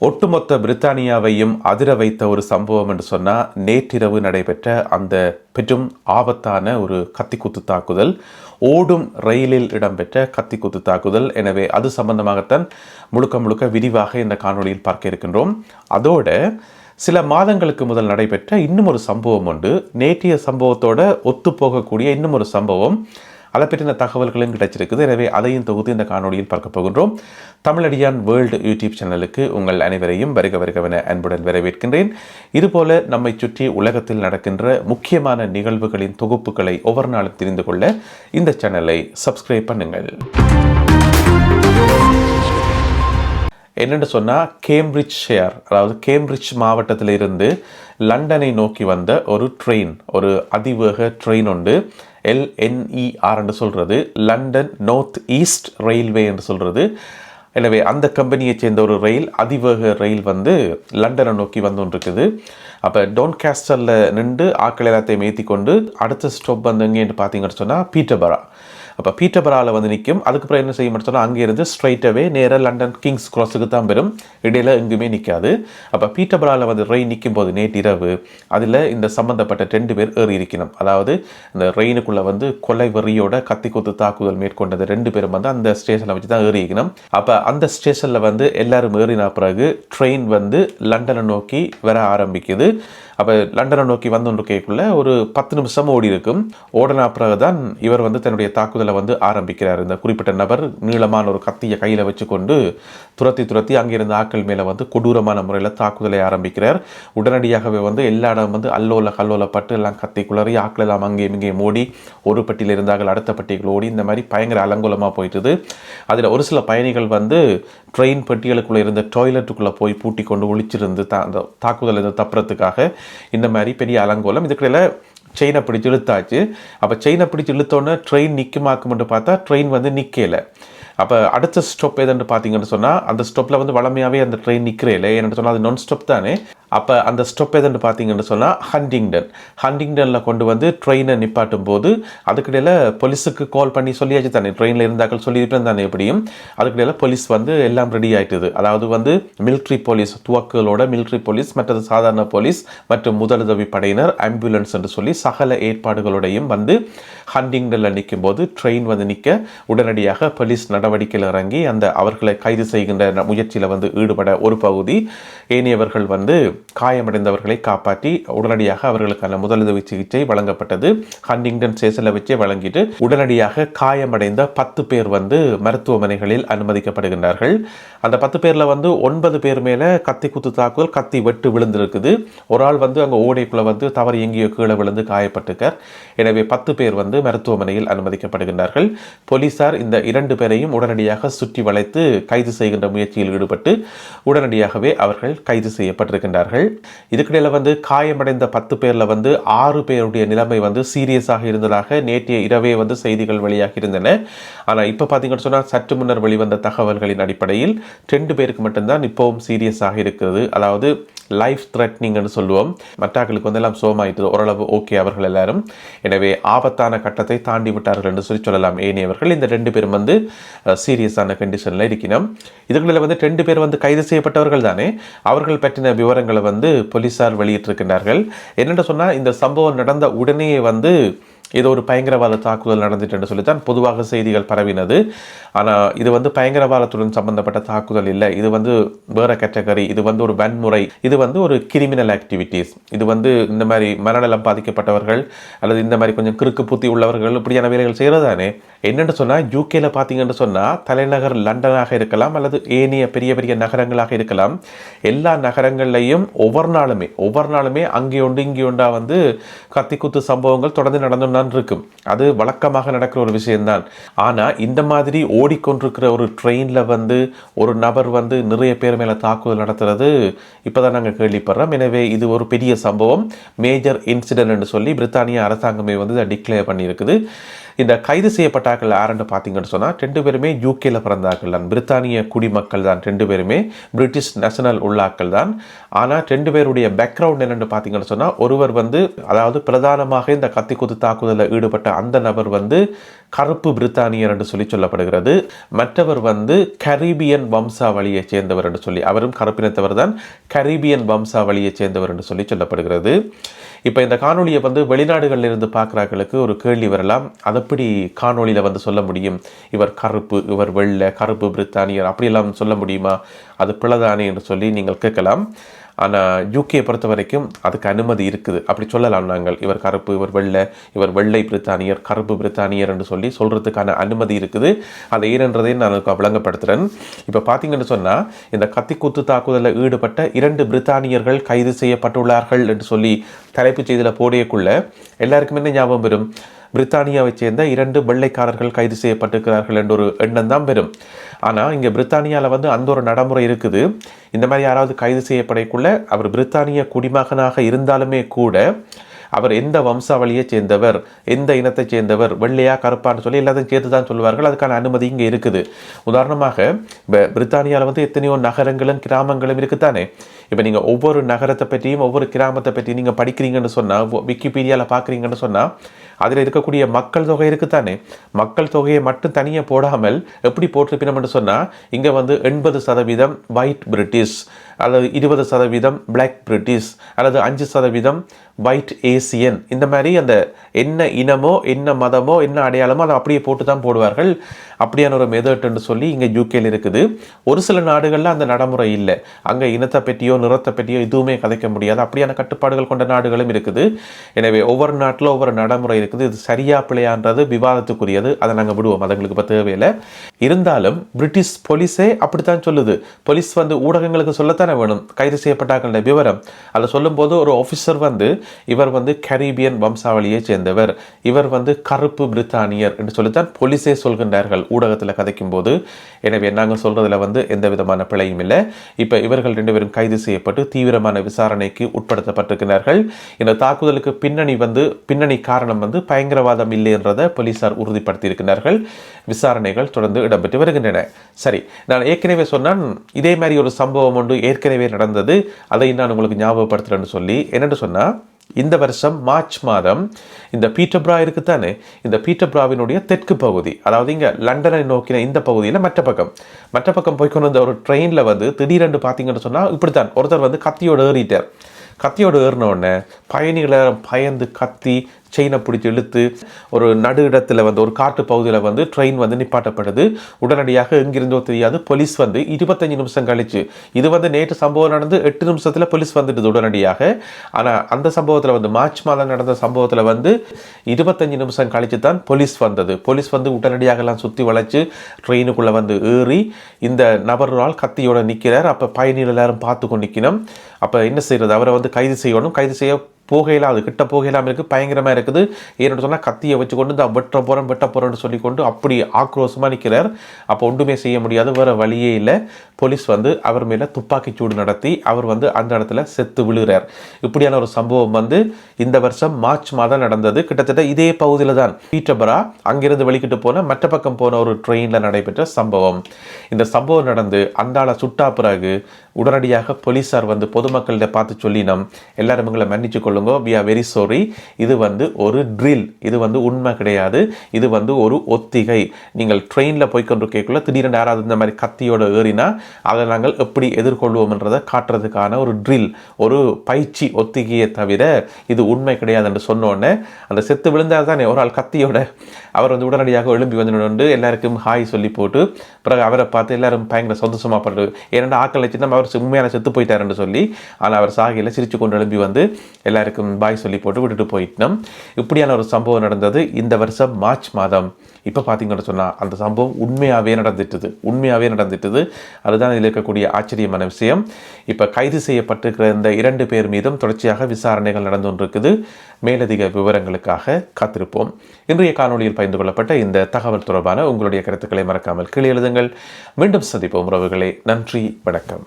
ஒட்டுமொத்த பிரித்தானியாவையும் அதிர வைத்த ஒரு சம்பவம் என்று சொன்னால் நேற்றிரவு நடைபெற்ற அந்த பெரும் ஆபத்தான ஒரு கத்திக்குத்து தாக்குதல் ஓடும் ரயிலில் இடம்பெற்ற கத்திக்குத்து தாக்குதல். எனவே அது சம்பந்தமாகத்தான் முழுக்க முழுக்க விரிவாக இந்த காணொளியில் பார்க்க இருக்கின்றோம். அதோட சில மாதங்களுக்கு முதல் நடைபெற்ற இன்னும் ஒரு சம்பவம் உண்டு. நேற்றைய சம்பவத்தோட ஒத்துப்போகக்கூடிய இன்னும் ஒரு சம்பவம் அதை பற்றின தகவல்களும் கிடைச்சிருக்குது. எனவே அதையும் தொகுத்து இந்த காணொளியில் பார்க்க போகின்றோம். தமிழடியான் வேர்ல்டு யூடியூப் சேனலுக்கு உங்கள் அனைவரையும் வருக வருகவென அன்புடன் வரவேற்கின்றேன். இதுபோல நம்மை சுற்றி உலகத்தில் நடக்கின்ற முக்கியமான நிகழ்வுகளின் தொகுப்புகளை ஒவ்வொரு நாளும் தெரிந்து கொள்ள இந்த சேனலை சப்ஸ்கிரைப் பண்ணுங்கள். என்னென்னு சொன்னால் கேம்பிரிட்ஜ் ஷேர் அதாவது கேம்பிரிட்ஜ் மாவட்டத்தில் இருந்து லண்டனை நோக்கி வந்த ஒரு ட்ரெயின் ஒரு அதிவேக ட்ரெயின் உண்டு. எல்என்இஆர் என்று சொல்கிறது லண்டன் நார்த் ஈஸ்ட் ரயில்வே என்று சொல்கிறது எனவே அந்த கம்பெனியை சேர்ந்த ஒரு ரயில் அதிவேக ரயில் வந்து லண்டனை நோக்கி வந்து இருக்குது அப்போ டோன் கேஸ்டரில் நின்று ஆக்கள் எல்லாத்தையும் ஏற்றி கொண்டு அடுத்த ஸ்டாப் வந்து எங்கேன்னு பார்த்தீங்கன்னு சொன்னால் பீட்டபரா அப்போ பீட்டபராவில் வந்து நிற்கும் அதுக்கப்புறம் என்ன செய்ய மாட்டோம் சொன்னால் அங்கேருந்து ஸ்ட்ரைட்டாகவே நேராக லண்டன் கிங்ஸ் கிராஸுக்கு தான் பெறும் இடையில் எங்குமே நிற்காது அப்போ பீட்டபராவில் வந்து ரெயின் நிற்கும் போது நேற்று இரவு அதில் இந்த சம்மந்தப்பட்ட ரெண்டு பேர் ஏறி இருக்கணும். அதாவது இந்த ரெயினுக்குள்ளே வந்து கொலை வெறியோட கத்தி குத்து தாக்குதல் மேற்கொண்டது ரெண்டு பேரும் வந்து அந்த ஸ்டேஷனில் வச்சு தான் ஏறி இருக்கணும். அப்போ அந்த ஸ்டேஷனில் வந்து எல்லாரும் ஏறின பிறகு ட்ரெயின் வந்து லண்டனை நோக்கி வர ஆரம்பிக்குது. அப்போ லண்டனை நோக்கி வந்தொன்றிருக்கைக்குள்ள ஒரு பத்து நிமிஷம் ஓடி இருக்கும் ஓடனா பிறகு தான் இவர் வந்து தன்னுடைய தாக்குதலை வந்து ஆரம்பிக்கிறார். இந்த குறிப்பிட்ட நபர் நீளமான ஒரு கத்தியை கையில் வச்சுக்கொண்டு துரத்தி துரத்தி அங்கிருந்த ஆக்கள் மேலே வந்து கொடூரமான முறையில் தாக்குதலை ஆரம்பிக்கிறார். உடனடியாகவே வந்து எல்லா இடம் வந்து அல்லோல கல்லோலப்பட்டு எல்லாம் கத்தி குளறி ஆக்கள் எல்லாம் அங்கேயும் இங்கேயும் ஓடி ஒரு பட்டியில் இருந்தார்கள் அடுத்த பட்டிகள் ஓடி இந்த மாதிரி பயங்கர அலங்கோலமாக போயிட்டுது. அதில் ஒரு சில பயணிகள் வந்து ட்ரெயின் பெட்டிகளுக்குள்ளே இருந்த டாய்லெட்டுக்குள்ளே போய் பூட்டி கொண்டு ஒழிச்சிருந்து தா அந்த தாக்குதல் தப்புறதுக்காக இந்த மாதிரி பெரிய அலங்கோலம். இதுக்கிடையில் செயினை பிடிச்சி இழுத்தாச்சு. அப்போ செயினை பிடிச்சி இழுத்தோன்னே ட்ரெயின் நிற்குமாக்குமென்று பார்த்தா ட்ரெயின் வந்து நிற்கலை அப்போ அடுத்த ஸ்டாப் எதுன்னு பார்த்தீங்கன்னு சொன்னால் அந்த ஸ்டாப்பில் வந்து வளமையாகவே அந்த ட்ரெயின் நிற்கிறேல ஏன்னு சொன்னால் அது நான் ஸ்டாப் தானே. அப்போ அந்த ஸ்டெப் எதுன்னு பார்த்தீங்கன்னு சொன்னால் ஹண்டிங்டன். ஹண்டிங்டனில் கொண்டு வந்து ட்ரெயினை நிப்பாட்டும் போது அதுக்கிடையில் போலீஸுக்கு கால் பண்ணி சொல்லியாச்சு தானே. ட்ரெயினில் இருந்தாக்கள் சொல்லியிருப்பேன் தானே எப்படியும். அதுக்கிடையில் போலீஸ் வந்து எல்லாம் ரெடி ஆகிட்டுது அதாவது வந்து மிலிட்ரி போலீஸ் துவக்குகளோட மிலிட்ரி போலீஸ் மற்றது சாதாரண போலீஸ் மற்றும் முதலுதவி படையினர் ஆம்புலன்ஸ் என்று சொல்லி சகல ஏற்பாடுகளோடையும் வந்து ஹண்டிங்டனில் நிற்கும் போது ட்ரெயின் வந்து நிற்க உடனடியாக போலீஸ் நடவடிக்கையில் இறங்கி அந்த அவர்களை கைது செய்கின்ற முயற்சியில் வந்து ஈடுபட ஒரு பகுதி ஏனையவர்கள் வந்து காயமடைந்தவர்களை காப்பாற்றி உடனடியாக அவர்களுக்கான முதலுதவி சிகிச்சை வழங்கப்பட்டது. ஹண்டிங்டன் ஸ்டேஷனில் வச்சே வழங்கிட்டு உடனடியாக காயமடைந்த பத்து பேர் வந்து மருத்துவமனைகளில் அனுமதிக்கப்படுகின்றார்கள். அந்த பத்து பேரில் வந்து ஒன்பது பேர் மேலே கத்தி குத்து தாக்குதல் கத்தி வெட்டு விழுந்திருக்குது. ஒரு ஆள் வந்து அங்கே ஓடைக்குள்ளே வந்து தவறு எங்கேயோ கீழே விழுந்து காயப்பட்டிருக்கார். எனவே பத்து பேர் வந்து மருத்துவமனையில் அனுமதிக்கப்படுகின்றார்கள். போலீசார் இந்த இரண்டு பேரையும் உடனடியாக சுற்றி வளைத்து கைது செய்கின்ற முயற்சியில் ஈடுபட்டு உடனடியாகவே அவர்கள் கைது செய்யப்பட்டிருக்கின்றார்கள். இதுக்கிடையில் வந்து காயமடைந்த பத்து பேரில் வந்து ஆறு பேருடைய நிலைமை வந்து சீரியஸாக இருந்ததாக நேற்றைய இரவே வந்து செய்திகள் வெளியாகி இருந்தன ஆனால் இப்போ பார்த்தீங்கன்னு சொன்னால் சற்று முன்னர் வெளிவந்த தகவல்களின் அடிப்படையில் ரெண்டு பேருக்கு மட்டும்தான் இப்போவும் சீரியஸாக இருக்கிறது. அதாவது லைஃப் த்ரெட்னிங்னு சொல்லுவோம். மற்றாக்களுக்கு வந்து எல்லாம் சோமாயிட்டு ஓரளவு ஓகே அவர்கள் எல்லாரும். எனவே ஆபத்தான கட்டத்தை தாண்டி விட்டார்கள் என்று சொல்லி சொல்லலாம். ஏனியவர்கள் இந்த ரெண்டு பேரும் வந்து சீரியஸான கண்டிஷனில் இருக்கணும். இதுகளில் வந்து ரெண்டு பேர் வந்து கைது செய்யப்பட்டவர்கள் தானே. அவர்கள் பற்றின விவரங்கள் வந்து போலீஸார் வெளியிட்டிருக்கின்றார்கள். என்னென்னு சொன்னால் இந்த சம்பவம் நடந்த உடனே வந்து ஏதோ ஒரு பயங்கரவாத தாக்குதல் நடந்துட்டு சொல்லி தான் பொதுவாக செய்திகள் பரவினது. ஆனால் இது வந்து பயங்கரவாதத்துடன் சம்பந்தப்பட்ட தாக்குதல் இல்லை. இது வந்து வேறு கேட்டகரி இது வந்து ஒரு வன்முறை. இது வந்து ஒரு கிரிமினல் ஆக்டிவிட்டீஸ் இது வந்து இந்த மாதிரி மனநலம் பாதிக்கப்பட்டவர்கள் அல்லது இந்த மாதிரி கொஞ்சம் கிறுக்கு புத்தி உள்ளவர்கள் இப்படியான வேலைகள் செய்கிறதானே என்னென்னு சொன்னால் யூகேல பார்த்தீங்கன்னு சொன்னால் தலைநகர் லண்டனாக இருக்கலாம் அல்லது ஏனைய பெரிய பெரிய நகரங்களாக இருக்கலாம். எல்லா நகரங்கள்லையும் ஒவ்வொரு நாளுமே ஒவ்வொரு நாளுமே அங்கே உண்டு இங்கே உண்டா வந்து கத்தி குத்து சம்பவங்கள் தொடர்ந்து நடந்து தான் இருக்கும் அது வழக்கமாக நடக்கிற ஒரு விஷயம்தான். ஆனால் இந்த மாதிரி ஓடிக்கொண்டிருக்கிற ஒரு ட்ரெயினில் வந்து ஒரு நபர் வந்து நிறைய பேர் மேலே தாக்குதல் நடத்துறது இப்போ தான் நாங்கள் கேள்விப்படுறோம். எனவே இது ஒரு பெரிய சம்பவம். மேஜர் இன்சிடென்ட்னு சொல்லி பிரித்தானிய அரசாங்கமே வந்து இதை டிக்ளேர் பண்ணியிருக்குது. இந்த கைது செய்யப்பட்டார்கள் யாருன்னு பார்த்தீங்கன்னு சொன்னால் ரெண்டு பேருமே யூகேல பிறந்தார்கள் தான். பிரித்தானிய குடிமக்கள் தான் ரெண்டு பேருமே. பிரிட்டிஷ் நேஷனல் உள்ளாக்கள் தான். ஆனால் ரெண்டு பேருடைய பேக்ரவுண்ட் என்னென்னு பார்த்தீங்கன்னு சொன்னால் ஒருவர் வந்து அதாவது பிரதானமாக இந்த கத்தி குத்து தாக்குதலில் ஈடுபட்ட அந்த நபர் வந்து கருப்பு பிரித்தானியர் என்று சொல்லி சொல்லப்படுகிறது. மற்றவர் வந்து கரீபியன் வம்சாவளியைச் சேர்ந்தவர் என்று சொல்லி அவரும் கருப்பினத்தவர் தான் கரீபியன் வம்சாவளியைச் சேர்ந்தவர் என்று சொல்லி சொல்லப்படுகிறது. இப்போ இந்த காணொளியை வந்து வெளிநாடுகளில் இருந்து பார்க்குறாங்களுக்கு ஒரு கேள்வி வரலாம். அதப்படி காணொளியில் வந்து சொல்ல முடியும்? இவர் கருப்பு இவர் வெள்ளை கருப்பு பிரித்தானியர் அப்படியெல்லாம் சொல்ல முடியுமா? அது பிளதானே என்று சொல்லி நீங்கள் கேட்கலாம். ஆனால் யூகே பொறுத்த வரைக்கும் அதுக்கு அனுமதி இருக்குது. அப்படி சொல்லலாம் நாங்கள். இவர் கருப்பு இவர் வெள்ளை இவர் வெள்ளை பிரித்தானியர் கருப்பு பிரித்தானியர் என்று சொல்லி சொல்கிறதுக்கான அனுமதி இருக்குது. அதை ஏனென்றதை நான் விளங்கப்படுத்துகிறேன் இப்போ பார்த்தீங்கன்னு சொன்னால் இந்த கத்திக்குத்து தாக்குதலில் ஈடுபட்ட இரண்டு பிரித்தானியர்கள் கைது செய்யப்பட்டுள்ளார்கள் என்று சொல்லி தலைப்புச் செய்தியில் போடியக்குள்ள எல்லாருக்குமே என்ன ஞாபகம் வரும்? பிரித்தானியாவை சேர்ந்த இரண்டு வெள்ளைக்காரர்கள் கைது செய்யப்பட்டிருக்கிறார்கள் என்ற ஒரு எண்ணம் தான் பெறும் ஆனால் இங்கே பிரித்தானியாவில் வந்து அந்த ஒரு நடைமுறை இருக்குது. இந்த மாதிரி யாராவது கைது செய்யப்படக்குள்ள அவர் பிரித்தானிய குடிமகனாக இருந்தாலுமே கூட அவர் எந்த வம்சாவளியை சேர்ந்தவர் எந்த இனத்தைச் சேர்ந்தவர் வெள்ளையா கருப்பான்னு சொல்லி எல்லாத்தையும் சேர்த்து தான் சொல்லுவார்கள் அதுக்கான அனுமதி இங்கே இருக்குது. உதாரணமாக இப்போ பிரித்தானியாவில் வந்து எத்தனையோ நகரங்களும் கிராமங்களும் இருக்குதானே? இப்போ நீங்கள் ஒவ்வொரு நகரத்தை பற்றியும் ஒவ்வொரு கிராமத்தை பற்றி நீங்கள் படிக்கிறீங்கன்னு சொன்னால் விக்கிபீடியாவில் பார்க்குறீங்கன்னு சொன்னால் அதில் இருக்கக்கூடிய மக்கள் தொகை இருக்குதானே மக்கள் தொகையை மட்டும் தனியாக போடாமல் எப்படி போட்டிருப்பினோம்னு சொன்னால் இங்கே வந்து எண்பது சதவீதம் ஒயிட் பிரிட்டிஷ் அல்லது இருபது சதவீதம் பிளாக் பிரிட்டிஷ் அல்லது அஞ்சு சதவீதம் ஒயிட் ஏசியன் இந்த மாதிரி அந்த என்ன இனமோ என்ன மதமோ என்ன அடையாளமோ அதை அப்படியே போட்டு தான் போடுவார்கள். அப்படியான ஒரு மெதட்னு சொல்லி இங்கே யூகேல இருக்குது. ஒரு சில நாடுகளில் அந்த நடைமுறை இல்லை. அங்கே இனத்தை பற்றியோ நிறத்தை பற்றியோ எதுவுமே கதைக்க முடியாது. அப்படியான கட்டுப்பாடுகள் கொண்ட நாடுகளும் இருக்குது. எனவே ஒவ்வொரு நாட்டில் ஒவ்வொரு நடைமுறை இருக்குது. இது சரியா பிள்ளையான்றது விவாதத்துக்குரியது. அதை நாங்கள் விடுவோம். அது எங்களுக்கு இப்போ தேவையில்லை. இருந்தாலும் பிரிட்டிஷ் போலீஸே அப்படித்தான் சொல்லுது. போலீஸ் வந்து ஊடகங்களுக்கு சொல்லத்தானே வேணும்? கைது செய்யப்பட்டார்கள விவரம். அதை சொல்லும்போது ஒரு ஆஃபீஸர் வந்து இவர் வந்து கரீபியன் வம்சாவளியை சேர்ந்தவர். இவர் வந்து கருப்பு பிரித்தானியர் என்று சொல்லித்தான் போலீஸே சொல்கின்றார்கள். ஊடகத்தில் கதைக்கும் போது எனவே நாங்கள் சொல்றதுல வந்து எந்த விதமான பிழையும் இல்லை. இப்போ இவர்கள் ரெண்டு பேரும் கைது செய்யப்பட்டு தீவிரமான விசாரணைக்கு உட்படுத்தப்பட்டிருக்கிறார்கள். இந்த தாக்குதலுக்கு பின்னணி வந்து பின்னணி காரணம் வந்து பயங்கரவாதம் இல்லை என்றதை போலீசார் உறுதிப்படுத்தியிருக்கிறார்கள். விசாரணைகள் தொடர்ந்து இடம்பெற்று வருகின்றன. சரி நான் ஏற்கனவே சொன்னான் இதே மாதிரி ஒரு சம்பவம் ஒன்று ஏற்கனவே நடந்தது. அதை நான் உங்களுக்கு ஞாபகப்படுத்துறேன்னு சொல்லி என்னென்னு சொன்னால் இந்த வருஷம் மார்ச் மாதம் இந்த பீட்டப்ரா இருக்குத்தானே இந்த பீட்டப்ராவினுடைய தெற்கு பகுதி அதாவது இங்கே லண்டனை நோக்கின இந்த பகுதியில் மற்ற பக்கம் மற்ற பக்கம் போய் கொண்டு வந்த ஒரு ட்ரெயினில் வந்து திடீரென்று பார்த்தீங்கன்னு சொன்னால் இப்படித்தான். ஒருத்தர் வந்து கத்தியோடு ஏறிட்டார். கத்தியோடு ஏறின உடனே பயணிகளை பயந்து கத்தி செயினை பிடிச்சி இழுத்து ஒரு நடு இடத்துல வந்து ஒரு காட்டு பகுதியில் வந்து ட்ரெயின் வந்து நிப்பாட்டப்படுது. உடனடியாக எங்கிருந்தோ தெரியாது போலீஸ் வந்து இருபத்தஞ்சு நிமிஷம் கழிச்சு இது வந்து நேற்று சம்பவம் நடந்து எட்டு நிமிஷத்தில் போலீஸ் வந்துடுது உடனடியாக. ஆனால் அந்த சம்பவத்தில் வந்து மார்ச் மாதம் நடந்த சம்பவத்தில் வந்து இருபத்தஞ்சு நிமிஷம் கழிச்சு தான் போலீஸ் வந்தது. போலீஸ் வந்து உடனடியாக எல்லாம் சுற்றி வளைச்சு ட்ரெயினுக்குள்ளே வந்து ஏறி இந்த நபரால் கத்தியோட நிற்கிறார் அப்போ பயணிகள் எல்லாரும் பார்த்து கொண்டு நிற்கணும் அப்போ என்ன செய்கிறது அவரை வந்து கைது செய்யணும். கைது செய்ய போகையெல்லாம் அது கிட்ட போகையெல்லாம் இருக்குது பயங்கரமாக இருக்குது. ஏன்னு சொன்னால் கத்தியை வச்சுக்கொண்டு இந்த வெட்ட போகிறேன் வெட்ட போகிறேன்னு சொல்லி கொண்டு அப்படி ஆக்ரோஷமாக நிற்கிறார் அப்போ ஒன்றுமே செய்ய முடியாது வேறு வழியே இல்லை. போலீஸ் வந்து அவர் மேலே துப்பாக்கி சூடு நடத்தி அவர் வந்து அந்த இடத்துல செத்து விழுகிறார். இப்படியான ஒரு சம்பவம் வந்து இந்த வருஷம் மார்ச் மாதம் நடந்தது. கிட்டத்தட்ட இதே பகுதியில் தான். பீட்டபரா அங்கிருந்து வெளிக்கிட்டு போன மற்ற பக்கம் போன ஒரு ட்ரெயினில் நடைபெற்ற சம்பவம். இந்த சம்பவம் நடந்து அந்தாள சுட்டா பிறகு உடனடியாக போலீஸார் வந்து பொதுமக்கள்கிட்ட பார்த்து சொல்லினோம் எல்லாரும் எங்களை மன்னிச்சு கொள்ளுங்க. வி ஆர் வெரி சாரி இது வந்து ஒரு ட்ரில் இது வந்து உண்மை கிடையாது. இது வந்து ஒரு ஒத்திகை. நீங்கள் ட்ரெயினில் போய்கொண்டிருக்கக்குள்ள திடீரென்று யாராவது இந்த மாதிரி கத்தியோட ஏறினா அதை நாங்கள் எப்படி எதிர்கொள்வோம்ன்றதை காட்டுறதுக்கான ஒரு ட்ரில் ஒரு பயிற்சி ஒத்திகையை தவிர இது உண்மை கிடையாது என்று சொன்னோடனே அந்த செத்து விழுந்தால் தானே ஒரு ஆள் கத்தியோட அவர் வந்து உடனடியாக எழும்பி வந்து எல்லாருக்கும் ஹாய் சொல்லி போட்டு பிறகு அவரை பார்த்து எல்லாரும் பயங்கர சந்தோஷமாக படுறது ஏன்னா ஆக்கள் சின்ன அவர் உண்மையான செத்து போயிட்டாருன்னு சொல்லி ஆனால் அவர் சாகையில் சிரிச்சு கொண்டு எழும்பி வந்து எல்லாருக்கும் பாய் சொல்லி போட்டு விட்டுட்டு போயிட்டோம். இப்படியான ஒரு சம்பவம் நடந்தது இந்த வருஷம் மார்ச் மாதம். இப்போ பார்த்தீங்கன்னு சொன்னால் அந்த சம்பவம் உண்மையாகவே நடந்துட்டுது. உண்மையாகவே நடந்துட்டுது. அதுதான் இதில் இருக்கக்கூடிய ஆச்சரியமான விஷயம். இப்போ கைது செய்யப்பட்டிருக்கிற இந்த இரண்டு பேர் மீதும் தொடர்ச்சியாக விசாரணைகள் நடந்து கொண்டிருக்குது. மேலதிக விவரங்களுக்காக காத்திருப்போம். இன்றைய காணொலியில் பகிர்ந்து கொள்ளப்பட்ட இந்த தகவல் தொடர்பான உங்களுடைய கருத்துக்களை மறக்காமல் கீழே எழுதுங்கள். மீண்டும் சந்திப்போம் உறவுகளே. நன்றி வணக்கம்.